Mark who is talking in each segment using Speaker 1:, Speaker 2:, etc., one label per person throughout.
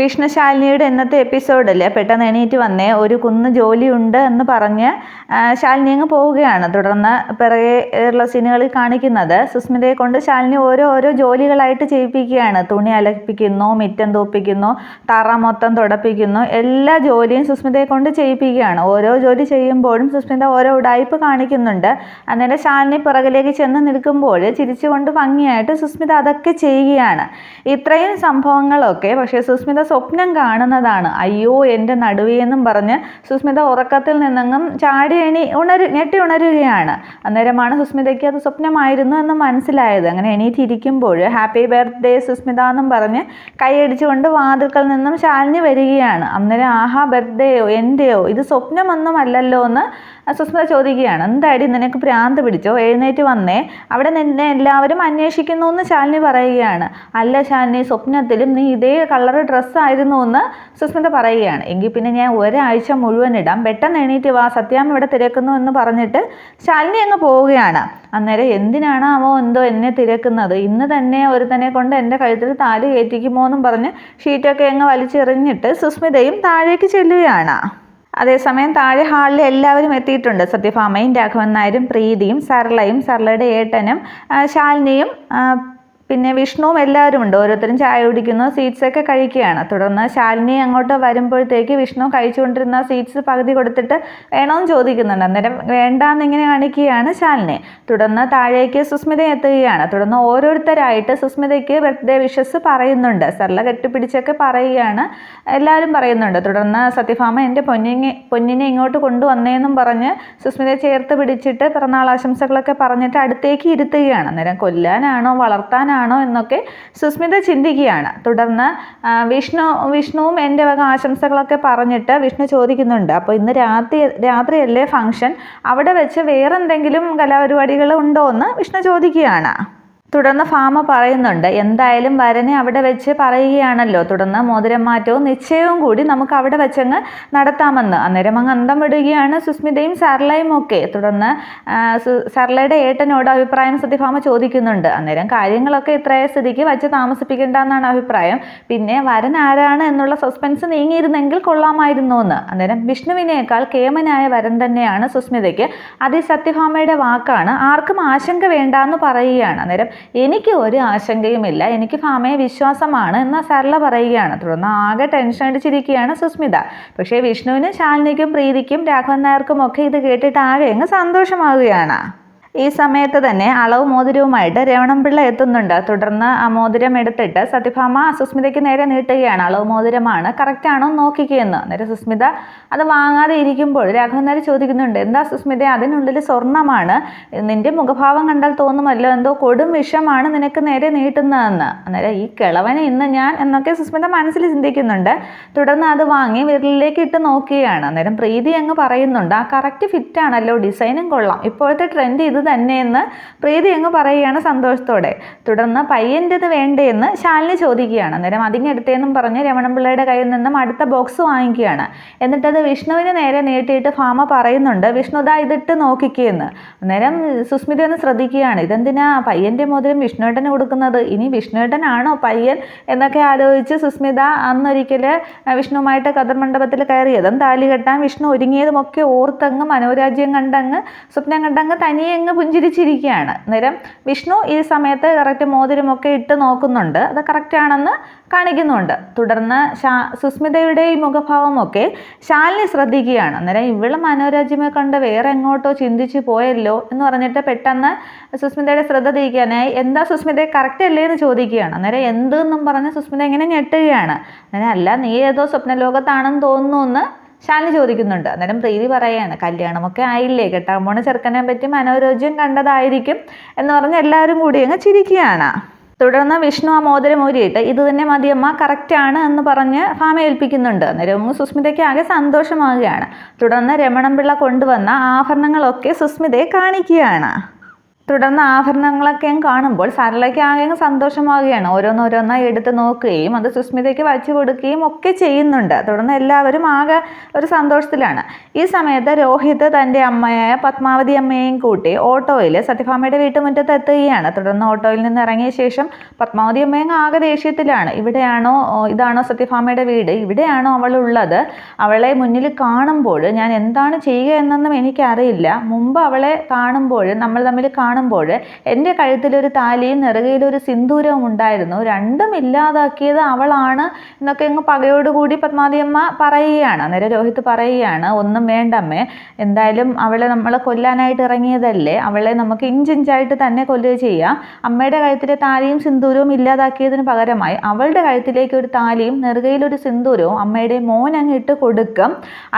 Speaker 1: വിഷ്ണുശാലിനിയുടെ ഇന്നത്തെ എപ്പിസോഡിൽ പെട്ടെന്ന് എണീറ്റ് വന്നേ. ഒരു കുന്ന് ജോലിയുണ്ട് എന്ന് പറഞ്ഞ് ശാലിനി അങ്ങ് പോവുകയാണ്. തുടർന്ന് പിറകെ ഉള്ള സീനുകളിൽ കാണിക്കുന്നത് സുസ്മിതയെ കൊണ്ട് ശാലിനി ഓരോ ഓരോ ജോലികളായിട്ട് ചെയ്യിപ്പിക്കുകയാണ്. തുണി അലപ്പിക്കുന്നു മിറ്റം തോപ്പിക്കുന്നു തറ മൊത്തം തുടപ്പിക്കുന്നു. എല്ലാ ജോലിയും സുസ്മിതയെ കൊണ്ട് ചെയ്യിപ്പിക്കുകയാണ്. ഓരോ ജോലി ചെയ്യുമ്പോഴും സുസ്മിത ഓരോ ഉടായ്പ് കാണിക്കുന്നുണ്ട്. അന്നേരം ശാലിനി പിറകിലേക്ക് ചെന്ന് നിൽക്കുമ്പോൾ ചിരിച്ചുകൊണ്ട് ഭംഗിയായിട്ട് സുസ്മിത അതൊക്കെ ചെയ്യുകയാണ്. ഇത്രയും സംഭവങ്ങളൊക്കെ പക്ഷേ സുസ്മിത സ്വപ്നം കാണുന്നതാണ്. അയ്യോ എന്റെ നടുവേന്നും പറഞ്ഞ് സുസ്മിത ഉറക്കത്തിൽ നിന്നെങ്ങും ചാടി എണി ഉണരു ഞെട്ടി ഉണരുകയാണ്. അന്നേരമാണ് സുസ്മിതയ്ക്ക് അത് സ്വപ്നമായിരുന്നു എന്ന് മനസ്സിലായത്. അങ്ങനെ എണീറ്റിരിക്കുമ്പോൾ ഹാപ്പി ബർത്ത്ഡേ സുസ്മിത എന്നും പറഞ്ഞ് കൈയടിച്ചുകൊണ്ട് വാതിൽക്കൽ നിന്നും ശാലിനി വരികയാണ്. അന്നേരം ആഹാ ബർത്ത്ഡേയോ എന്റെയോ ഇത് സ്വപ്നമൊന്നും അല്ലല്ലോ എന്ന് സുസ്മിത ചോദിക്കുകയാണ്. എന്താടി നിനക്ക് ഭ്രാന്ത് പിടിച്ചോ? എഴുന്നേറ്റ് വന്നേ. അവിടെ നിന്നെ എല്ലാവരും അന്വേഷിക്കുന്നു എന്ന് ശാലിനി പറയുകയാണ്. അല്ല ശാലിനി സ്വപ്നത്തിലും നീ ഇതേ കളർ ഡ്രസ്സായിരുന്നു എന്ന് സുസ്മിത പറയുകയാണ്. എങ്കിൽ പിന്നെ ഞാൻ ഒരാഴ്ച മുഴുവൻ ഇടാം. പെട്ടെന്ന് എണീറ്റ് വാ സത്യാമ്മ ഇവിടെ തിരക്കുന്നു എന്ന് പറഞ്ഞിട്ട് ശാലിനി അങ്ങ് പോവുകയാണ്. അന്നേരം എന്തിനാണ് അവൻ എന്തോ എന്നെ തിരക്കുന്നത്? ഇന്ന് തന്നെ ഒരു തന്നെ കൊണ്ട് എന്റെ കഴുത്തിൽ താലി കയറ്റിക്കുമോ എന്നും പറഞ്ഞ് ഷീറ്റൊക്കെ അങ്ങ് വലിച്ചെറിഞ്ഞിട്ട് സുസ്മിതയും താഴേക്ക് ചെല്ലുകയാണ്. അതേസമയം താഴെ ഹാളിൽ എല്ലാവരും എത്തിയിട്ടുണ്ട്. സത്യഭാമയും രാഘവൻ നായരും പ്രീതിയും സർളയും സർളയുടെ ഏട്ടനും ശാലിനിയും പിന്നെ വിഷ്ണുവും എല്ലാവരും ഉണ്ട്. ഓരോരുത്തരും ചായ കുടിക്കുന്നു സീറ്റ്സ് ഒക്കെ കഴിക്കുകയാണ്. തുടർന്ന് ശാലിനി അങ്ങോട്ട് വരുമ്പോഴത്തേക്ക് വിഷ്ണു കഴിച്ചുകൊണ്ടിരുന്ന സീറ്റ്സ് പകുതി കൊടുത്തിട്ട് വേണമെന്ന് ചോദിക്കുന്നുണ്ട്. അന്നേരം വേണ്ടാന്ന് ഇങ്ങനെ കാണിക്കുകയാണ് ശാലിനി. തുടർന്ന് താഴേക്ക് സുസ്മിത എത്തുകയാണ്. തുടർന്ന് ഓരോരുത്തരായിട്ട് സുസ്മിതയ്ക്ക് ബർത്ത്ഡേ വിഷസ് പറയുന്നുണ്ട്. സർല കെട്ടിപ്പിടിച്ചൊക്കെ പറയുകയാണ്. എല്ലാവരും പറയുന്നുണ്ട്. തുടർന്ന് സത്യഭാമ എന്റെ പൊന്നിനെ പൊന്നിനെ ഇങ്ങോട്ട് കൊണ്ടുവന്നേന്നും പറഞ്ഞ് സുസ്മിതയെ ചേർത്ത് പിടിച്ചിട്ട് പിറന്നാൾ ആശംസകളൊക്കെ പറഞ്ഞിട്ട് അടുത്തേക്ക് ഇരുത്തുകയാണ്. അന്നേരം കൊല്ലാനാണോ വളർത്താനാണോ എന്നൊക്കെ സുസ്മിത ചിന്തിക്കുകയാണ്. തുടർന്ന് വിഷ്ണു വിഷ്ണുവും എന്റെ വക ആശംസകളൊക്കെ പറഞ്ഞിട്ട് വിഷ്ണു ചോദിക്കുന്നുണ്ട്. അപ്പോൾ ഇന്ന് രാത്രി രാത്രിയല്ലേ ഫംഗ്ഷൻ? അവിടെ വെച്ച് വേറെന്തെങ്കിലും കലാപരിപാടികൾ ഉണ്ടോ എന്ന് വിഷ്ണു ചോദിക്കുകയാണ്. തുടർന്ന് ഫാമ പറയുന്നുണ്ട് എന്തായാലും വരനെ അവിടെ വെച്ച് പറയുകയാണല്ലോ. തുടർന്ന് മോതിരം മാറ്റവും നിശ്ചയവും കൂടി നമുക്ക് അവിടെ വെച്ചങ്ങ് നടത്താമെന്ന്. അന്നേരം അങ്ങ് അന്തം വിടുകയാണ് സുസ്മിതയും സർലയും ഒക്കെ. തുടർന്ന് സർലയുടെ ഏട്ടനോട് അഭിപ്രായം സത്യഭാമ ചോദിക്കുന്നുണ്ട്. അന്നേരം കാര്യങ്ങളൊക്കെ ഇത്രയ സ്ഥിതിക്ക് വച്ച് താമസിപ്പിക്കേണ്ട എന്നാണ് അഭിപ്രായം. പിന്നെ വരൻ ആരാണ് എന്നുള്ള സസ്പെൻസ് നീങ്ങിയിരുന്നെങ്കിൽ കൊള്ളാമായിരുന്നു എന്ന് അന്നേരം വിഷ്ണുവിനേക്കാൾ കേമനായ വരൻ തന്നെയാണ് സുസ്മിതയ്ക്ക് അത് സത്യഭാമയുടെ വാക്കാണ് ആർക്കും ആശങ്ക വേണ്ട എന്ന് പറയുകയാണ്. അന്നേരം എനിക്ക് ഒരു ആശങ്കയുമില്ല എനിക്ക് ഫാമയെ വിശ്വാസമാണ് എന്ന് സരള പറയുകയാണ്. തുടർന്ന് ആകെ ടെൻഷൻ അടിച്ചിരിക്കുകയാണ് സുസ്മിത. പക്ഷേ വിഷ്ണുവിനും ശാലിനിക്കും പ്രീതിക്കും രാഘവൻ നായർക്കും ഒക്കെ ഇത് കേട്ടിട്ട് ആകെ അങ്ങ് സന്തോഷമാവുകയാണ്. ഈ സമയത്ത് തന്നെ അളവ് മോതിരവുമായിട്ട് രവണംപിള്ള എത്തുന്നുണ്ട്. തുടർന്ന് ആ മോതിരം എടുത്തിട്ട് സത്യഭാമ സുസ്മിതയ്ക്ക് നേരെ നീട്ടുകയാണ്. അളവ് മോതിരമാണ് കറക്റ്റ് ആണോ നോക്കിക്കുകയെന്ന്. അന്നേരം സുസ്മിത അത് വാങ്ങാതെ ഇരിക്കുമ്പോൾ രാഘവൻ ചോദിക്കുന്നുണ്ട് എന്താ സുസ്മിത അതിനുള്ളിൽ സ്വർണമാണ് നിന്റെ മുഖഭാവം കണ്ടാൽ തോന്നുമല്ലോ? എന്തോ കൊടും വിഷമാണ് നിനക്ക് നേരെ നീട്ടുന്നതെന്ന്. അന്നേരം ഈ കിളവനെ ഇന്ന് ഞാൻ എന്നൊക്കെ സുസ്മിത മനസ്സിൽ ചിന്തിക്കുന്നുണ്ട്. തുടർന്ന് അത് വാങ്ങി വിരലിലേക്ക് ഇട്ട് നോക്കുകയാണ്. അന്നേരം പ്രീതി അങ്ങ് പറയുന്നുണ്ട് ആ കറക്റ്റ് ഫിറ്റ് ആണല്ലോ ഡിസൈനും കൊള്ളാം. ഇപ്പോഴത്തെ ട്രെൻഡ് ഇത് തന്നെയെന്ന് പ്രീതി അങ്ങ് പറയുകയാണ് സന്തോഷത്തോടെ. തുടർന്ന് പയ്യന്റെത് വേണ്ടേന്ന് ശാലിനി ചോദിക്കുകയാണ്. അന്നേരം അതിങ്ങെടുത്തേന്നും പറഞ്ഞ് രമണപിള്ളയുടെ കയ്യിൽ നിന്നും അടുത്ത ബോക്സ് വാങ്ങിക്കുകയാണ്. എന്നിട്ടത് വിഷ്ണുവിന് നേരെ നീട്ടിയിട്ട് ഫാമ പറയുന്നുണ്ട് വിഷ്ണു ദാ ഇതിട്ട് നോക്കിക്കുകയെന്ന് അന്നേരം സുസ്മിത ഒന്ന് ശ്രദ്ധിക്കുകയാണ്. ഇതെന്തിനാ? പയ്യന്റെ മോതിരം വിഷ്ണുവേട്ടന് കൊടുക്കുന്നത്. ഇനി വിഷ്ണുവേട്ടനാണോ പയ്യൻ? എന്നൊക്കെ ആലോചിച്ച് സുസ്മിത അന്നൊരിക്കൽ വിഷ്ണുവുമായിട്ട് കഥർമണ്ഡപത്തിൽ കയറിയതും താലി കെട്ടാൻ വിഷ്ണു ഒരുങ്ങിയതും ഒക്കെ ഓർത്തങ്ങ് മനോരാജ്യം കണ്ടങ്ങ് സ്വപ്നം കണ്ടങ്ങ് തനിയെ അങ്ങ് പുഞ്ചിരിച്ചിരിക്കുകയാണ്. അന്നേരം വിഷ്ണു ഈ സമയത്ത് കറക്റ്റ് മോതിരമൊക്കെ ഇട്ട് നോക്കുന്നുണ്ട്. അത് കറക്റ്റാണെന്ന് കാണിക്കുന്നുണ്ട്. തുടർന്ന് ശാ സുസ്മിതയുടെ ഈ മുഖഭാവമൊക്കെ ശാലിനി ശ്രദ്ധിക്കുകയാണ്. അന്നേരം ഇവൾ മനോരാജ്യമെ കണ്ട് വേറെ എങ്ങോട്ടോ ചിന്തിച്ച് പോയല്ലോ എന്ന് പറഞ്ഞിട്ട് പെട്ടെന്ന് സുസ്മിതയുടെ ശ്രദ്ധ തിരിക്കാനായി എന്താ സുസ്മിതയെ കറക്റ്റ് അല്ലേ എന്ന് ചോദിക്കുകയാണ്. അന്നേരം എന്തെന്നും പറഞ്ഞ് സുസ്മിത ഇങ്ങനെ ഞെട്ടുകയാണ്. അങ്ങനെ അല്ല നീ ഏതോ സ്വപ്നലോകത്താണെന്ന് തോന്നുന്നു എന്ന് ശാലിനി ചോദിക്കുന്നുണ്ട്. അന്നേരം പ്രീതി പറയാണ് കല്യാണമൊക്കെ ആയില്ലേ? കെട്ടാൻ പോണ ചെറുക്കനെ പറ്റി മനോരോജ്യം കണ്ടതായിരിക്കും. എന്ന് പറഞ്ഞ് എല്ലാവരും കൂടി അങ്ങ് ചിരിക്കുകയാണ്. തുടർന്ന് വിഷ്ണു ആ മോതിരം ഊരിയിട്ട് ഇത് തന്നെ മതിയമ്മ കറക്റ്റ് ആണ് എന്ന് പറഞ്ഞ് ഫാമ ഏൽപ്പിക്കുന്നുണ്ട്. അന്നേരം സുസ്മിതയ്ക്ക് ആകെ സന്തോഷമാവുകയാണ്. തുടർന്ന് രമണംപിള്ള കൊണ്ടുവന്ന ആഭരണങ്ങളൊക്കെ സുസ്മിതയെ കാണിക്കുകയാണ്. തുടർന്ന് ആഭരണങ്ങളൊക്കെ കാണുമ്പോൾ സരളയ്ക്ക് ആകെ സന്തോഷമാവുകയാണ്. ഓരോന്നോരോന്നായി എടുത്ത് നോക്കുകയും അത് സുസ്മിതയ്ക്ക് വച്ചു കൊടുക്കുകയും ഒക്കെ ചെയ്യുന്നുണ്ട്. തുടർന്ന് എല്ലാവരും ആകെ ഒരു സന്തോഷത്തിലാണ്. ഈ സമയത്ത് രോഹിത് തന്റെ അമ്മയായ പത്മാവതി അമ്മയെയും കൂട്ടി ഓട്ടോയിൽ സത്യഭാമയുടെ വീട്ടുമുറ്റത്ത് എത്തുകയാണ്. തുടർന്ന് ഓട്ടോയിൽ നിന്ന് ഇറങ്ങിയ ശേഷം പത്മാവതി അമ്മയും ആകെ ദേഷ്യത്തിലാണ്. ഇവിടെയാണോ ഇതാണോ സത്യഭാമയുടെ വീട്? ഇവിടെയാണോ അവൾ ഉള്ളത്? അവളെ മുന്നിൽ കാണുമ്പോൾ ഞാൻ എന്താണ് ചെയ്യുക എന്നൊന്നും എനിക്കറിയില്ല. മുമ്പ് അവളെ കാണുമ്പോൾ നമ്മൾ തമ്മിൽ കാണുമ്പോൾ എന്റെ കഴുത്തിലൊരു താലിയും നെറുകയിലൊരു സിന്ദൂരവും ഉണ്ടായിരുന്നു. രണ്ടും ഇല്ലാതാക്കിയത് അവളാണ് എന്നൊക്കെ അങ്ങ് പകയോടുകൂടി പത്മാതിയമ്മ പറയുകയാണ്. അന്നേരം രോഹിത് പറയുകയാണ് ഒന്നും വേണ്ടമ്മേ. എന്തായാലും അവളെ നമ്മൾ കൊല്ലാനായിട്ട് ഇറങ്ങിയതല്ലേ. അവളെ നമുക്ക് ഇഞ്ചിഞ്ചായിട്ട് തന്നെ കൊല്ലുക ചെയ്യാം. അമ്മയുടെ കഴുത്തിലെ താലിയും സിന്ദൂരവും ഇല്ലാതാക്കിയതിന് പകരമായി അവളുടെ കഴുത്തിലേക്ക് ഒരു താലിയും നെറുകയിലൊരു സിന്ദൂരവും അമ്മയുടെ മോൻ അങ്ങ് ഇട്ട് കൊടുക്കും.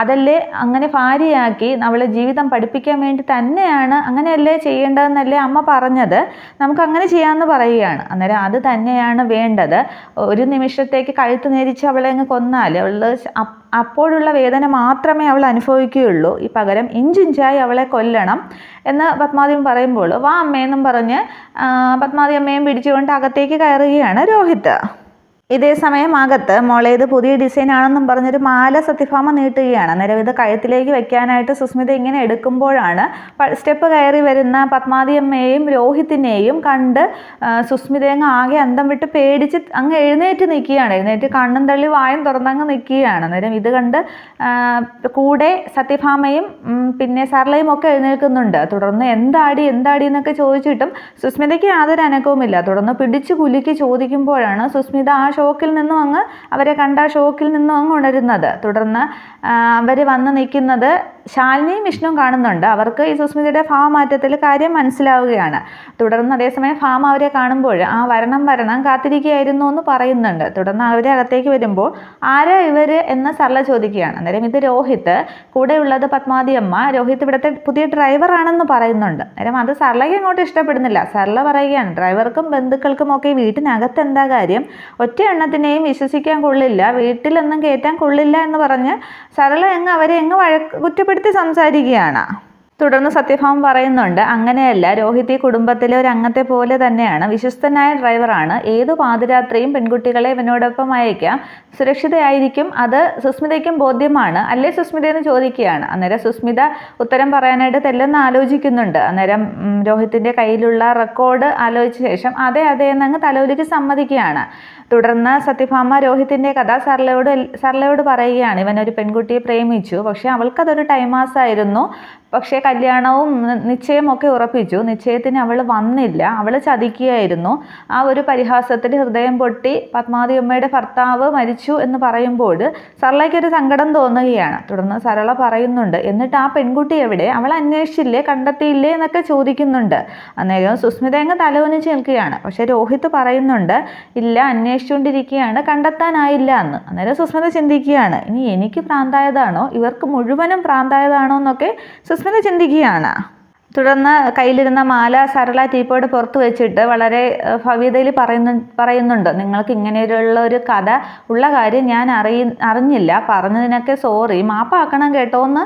Speaker 1: അതല്ലേ അങ്ങനെ ഭാര്യയാക്കി അവളെ ജീവിതം പഠിപ്പിക്കാൻ വേണ്ടി തന്നെയാണ് അങ്ങനെയല്ലേ ചെയ്യേണ്ടതെന്നല്ലേ അമ്മ പറഞ്ഞത് നമുക്ക് അങ്ങനെ ചെയ്യാമെന്ന് പറയുകയാണ്. അന്നേരം അത് തന്നെയാണ് വേണ്ടത്. ഒരു നിമിഷത്തേക്ക് കഴുത്ത് നേരിച്ച് അവളെ അങ്ങ് കൊന്നാൽ അവൾ അപ്പോഴുള്ള വേദന മാത്രമേ അവൾ അനുഭവിക്കുകയുള്ളൂ. ഈ പകരം ഇഞ്ചിഞ്ചായി അവളെ കൊല്ലണം എന്ന് പത്മാവതി പറയുമ്പോൾ വാ അമ്മയെന്നും പറഞ്ഞ് പത്മാവതി അമ്മയും പിടിച്ചുകൊണ്ട് അകത്തേക്ക് കയറുകയാണ് രോഹിത്. ഇതേ സമയം അകത്ത് മോളെ ഇത് പുതിയ ഡിസൈൻ ആണെന്നും പറഞ്ഞൊരു മാല സത്യഭാമ നീട്ടുകയാണ്. അന്നേരം ഇത് കഴുത്തിലേക്ക് വെക്കാനായിട്ട് സുസ്മിത ഇങ്ങനെ എടുക്കുമ്പോഴാണ് സ്റ്റെപ്പ് കയറി വരുന്ന പത്മാതിയമ്മയെയും രോഹിത്തിനെയും കണ്ട് സുസ്മിത അങ്ങ് ആകെ അന്തം വിട്ട് പേടിച്ച് അങ്ങ് എഴുന്നേറ്റ് നിൽക്കുകയാണ്. എഴുന്നേറ്റ് കണ്ണും തള്ളി വായും തുറന്നങ്ങ് നിൽക്കുകയാണ്. അന്നേരം ഇത് കണ്ട് കൂടെ സത്യഭാമയും പിന്നെ സർലയും ഒക്കെ എഴുന്നേൽക്കുന്നുണ്ട്. തുടർന്ന് എന്താടി എന്താടി എന്നൊക്കെ ചോദിച്ചിട്ടും സുസ്മിതയ്ക്ക് യാതൊരു അനക്കവുമില്ല. തുടർന്ന് പിടിച്ചു കുലുക്കി ചോദിക്കുമ്പോഴാണ് സുസ്മിത ആ ഷോക്കിൽ നിന്നും അങ്ങ് അവരെ കണ്ട ഷോക്കിൽ നിന്നും അങ്ങ് ഉണരുന്നത്. തുടർന്ന് അവർ വന്ന് നിൽക്കുന്നത് ശാലിനിയും വിഷ്ണുവും കാണുന്നുണ്ട്. അവർക്ക് ഈ സുസ്മിതയുടെ ഭാവമാറ്റത്തിൽ കാര്യം മനസ്സിലാവുകയാണ്. തുടർന്ന് അതേസമയം ഫാം അവരെ കാണുമ്പോൾ ആ വരണം വരണം കാത്തിരിക്കുകയായിരുന്നു എന്ന് പറയുന്നുണ്ട്. തുടർന്ന് അവരെ അകത്തേക്ക് വരുമ്പോൾ ആരാ ഇവർ എന്ന് സർല ചോദിക്കുകയാണ്. അന്നേരം ഇത് രോഹിത്. കൂടെയുള്ളത് പത്മാവതി അമ്മ. രോഹിത് ഇവിടുത്തെ പുതിയ ഡ്രൈവറാണെന്ന് പറയുന്നുണ്ട്. അന്നേരം അത് സർലയ്ക്ക് അങ്ങോട്ട് ഇഷ്ടപ്പെടുന്നില്ല. സർല പറയുകയാണ് ഡ്രൈവർക്കും ബന്ധുക്കൾക്കും ഒക്കെ വീട്ടിനകത്ത് എന്താ കാര്യം? ഒറ്റ എണ്ണത്തിനെയും വിശ്വസിക്കാൻ കൊള്ളില്ല. വീട്ടിലൊന്നും കയറ്റാൻ കൊള്ളില്ല എന്ന് പറഞ്ഞ് സർല എങ്ങ് അവരെ എങ്ങ് വഴ കുറ്റപ്പെടുത്തി സംസാരിക്കുകയാണ്. തുടർന്ന് സത്യഭാമ പറയുന്നുണ്ട് അങ്ങനെയല്ല രോഹിത് ഈ കുടുംബത്തിലെ ഒരു അംഗത്തെ പോലെ തന്നെയാണ്. വിശ്വസ്തനായ ഡ്രൈവറാണ്. ഏതു പാതിരാത്രിയും പെൺകുട്ടികളെ ഇവനോടൊപ്പം അയക്കാം. സുരക്ഷിതയായിരിക്കും. അത് സുസ്മിതയ്ക്കും ബോധ്യമാണ്. അല്ലേ സുസ്മിത എന്ന് ചോദിക്കുകയാണ്. അന്നേരം സുസ്മിത ഉത്തരം പറയാനായിട്ട് തെല്ലെന്ന് ആലോചിക്കുന്നുണ്ട്. അന്നേരം രോഹിത്തിന്റെ കയ്യിലുള്ള റെക്കോർഡ് ആലോചിച്ച ശേഷം അതെ അതെ എന്നങ്ങ് തലവലിക്ക് സമ്മതിക്കുകയാണ്. തുടർന്ന് സത്യഭാമ രോഹിത്തിന്റെ കഥ സർലയോട് സർലയോട് പറയുകയാണ്. ഇവൻ ഒരു പെൺകുട്ടിയെ പ്രേമിച്ചു. പക്ഷേ അവൾക്കതൊരു ടൈമാസ് ആയിരുന്നു പക്ഷേ കല്യാണവും നിശ്ചയമൊക്കെ ഉറപ്പിച്ചു. നിശ്ചയത്തിന് അവൾ വന്നില്ല. അവൾ ചതിക്കുകയായിരുന്നു. ആ ഒരു പരിഹാസത്തിൽ ഹൃദയം പൊട്ടി പത്മാവതി അമ്മയുടെ ഭർത്താവ് മരിച്ചു എന്ന് പറയുമ്പോൾ സരളയ്ക്കൊരു സങ്കടം തോന്നുകയാണ്. തുടർന്ന് സരള പറയുന്നുണ്ട് എന്നിട്ട് ആ പെൺകുട്ടി എവിടെ? അവൾ അന്വേഷിച്ചില്ലേ? കണ്ടെത്തിയില്ലേ? എന്നൊക്കെ ചോദിക്കുന്നുണ്ട്. അന്നേരം സുസ്മിത അങ്ങ് തലവനിച്ച് നിൽക്കുകയാണ്. പക്ഷേ രോഹിത് പറയുന്നുണ്ട് ഇല്ല അന്വേഷിച്ചുകൊണ്ടിരിക്കുകയാണ്. കണ്ടെത്താനായില്ല എന്ന്. അന്നേരം സുസ്മിത ചിന്തിക്കുകയാണ് ഇനി എനിക്ക് പ്രാന്തായതാണോ? ഇവർക്ക് മുഴുവനും പ്രാന്തായതാണോ? എന്നൊക്കെ സുസ്മിത ചിന്തിക്കുകയാണ്. തുടർന്ന് കയ്യിലിരുന്ന മാല സരള ടീപ്പോയുടെ പുറത്ത് വെച്ചിട്ട് വളരെ ഭവ്യതയിൽ പറയുന്നു പറയുന്നുണ്ട്. നിങ്ങൾക്ക് ഇങ്ങനെയുള്ള ഒരു കഥ ഉള്ള കാര്യം ഞാൻ അറിയ അറിഞ്ഞില്ല. പറഞ്ഞതിനൊക്കെ സോറി മാപ്പാക്കണം കേട്ടോ എന്ന്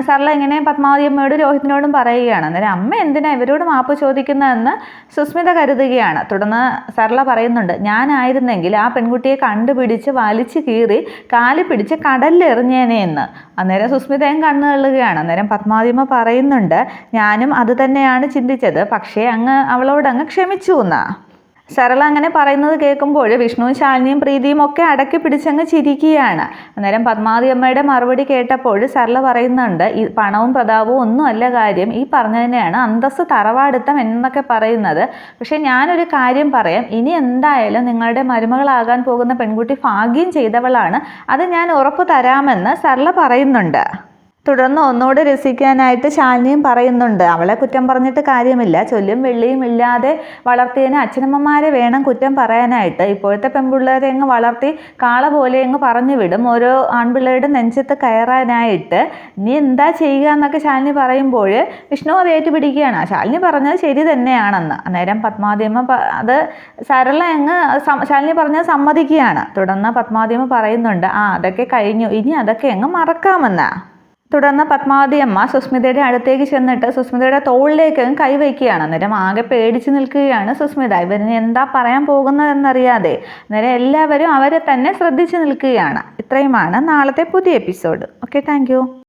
Speaker 1: സരള ഇങ്ങനെ പത്മാവതി അമ്മയോട് രോഹിത്തിനോടും പറയുകയാണ്. അന്നേരം അമ്മ എന്തിനാ ഇവരോട് മാപ്പ് ചോദിക്കുന്നതെന്ന് സുസ്മിത കരുതുകയാണ്. തുടർന്ന് സരള പറയുന്നുണ്ട് ഞാനായിരുന്നെങ്കിൽ ആ പെൺകുട്ടിയെ കണ്ടുപിടിച്ച് വലിച്ചു കീറി കാലി പിടിച്ച് കടലിൽ എറിഞ്ഞേനെ എന്ന്. അന്നേരം സുസ്മിതയും കണ്ണു തള്ളുകയാണ് അന്നേരം പത്മാതിമ പറയുന്നുണ്ട് ഞാനും അത് തന്നെയാണ് ചിന്തിച്ചത്. പക്ഷേ അങ്ങ് അവളോട് അങ്ങ് ക്ഷമിച്ചു എന്നാ. സരള അങ്ങനെ പറയുന്നത് കേൾക്കുമ്പോൾ വിഷ്ണുവും ശാലിനിയും പ്രീതിയും ഒക്കെ അടക്കി പിടിച്ചങ്ങ് ചിരിക്കുകയാണ്. അന്നേരം പത്മാവതി അമ്മയുടെ മറുപടി കേട്ടപ്പോൾ സരള പറയുന്നുണ്ട് ഈ പണവും പ്രതാപവും ഒന്നുമല്ല കാര്യം. ഈ പറഞ്ഞതിനെയാണ് അന്തസ് തറവാടുത്തം എന്നൊക്കെ പറയുന്നത്. പക്ഷേ ഞാനൊരു കാര്യം പറയാം. ഇനി എന്തായാലും നിങ്ങളുടെ മരുമകളാകാൻ പോകുന്ന പെൺകുട്ടി ഭാഗ്യം ചെയ്തവളാണ്. അത് ഞാൻ ഉറപ്പ് തരാമെന്ന് സരള പറയുന്നുണ്ട്. തുടർന്ന് ഒന്നുകൂടെ രസിക്കാനായിട്ട് ശാലിനിയും പറയുന്നുണ്ട്. അവളെ കുറ്റം പറഞ്ഞിട്ട് കാര്യമില്ല. ചൊല്ലും വെള്ളിയും ഇല്ലാതെ വളർത്തിയതിന് അച്ഛനമ്മമാരെ വേണം കുറ്റം പറയാനായിട്ട്. ഇപ്പോഴത്തെ പെൺപിള്ളേരെ അങ്ങ് വളർത്തി കാള പോലെ അങ്ങ് പറഞ്ഞു വിടും. ഓരോ ആൺപിള്ളേരുടെ നെഞ്ചത്ത് കയറാനായിട്ട്. നീ എന്താ ചെയ്യുക എന്നൊക്കെ ശാലിനി പറയുമ്പോൾ വിഷ്ണു അത് ഏറ്റുപിടിക്കുകയാണ്. ശാലിനി പറഞ്ഞത് ശരി തന്നെയാണെന്ന്. അന്നേരം പത്മാതിയമ്മ അത് സരള അങ്ങ് ശാലിനി പറഞ്ഞത് സമ്മതിക്കുകയാണ്. തുടർന്ന് പത്മാതിയമ്മ പറയുന്നുണ്ട് ആ അതൊക്കെ കഴിഞ്ഞു. ഇനി അതൊക്കെ അങ്ങ് മറക്കാമെന്നാ. തുടർന്ന് പത്മാവതി അമ്മ സുസ്മിതയുടെ അടുത്തേക്ക് ചെന്നിട്ട് സുസ്മിതയുടെ തോളിലേക്ക് കൈവയ്ക്കുകയാണ്. അന്നേരം ആകെ പേടിച്ച് നിൽക്കുകയാണ് സുസ്മിത. ഇവരിന് എന്താ പറയാൻ പോകുന്നതെന്നറിയാതെ അന്നേരം എല്ലാവരും അവരെ തന്നെ ശ്രദ്ധിച്ചു നിൽക്കുകയാണ്. ഇത്രയുമാണ് നാളത്തെ പുതിയ എപ്പിസോഡ്. Okay thank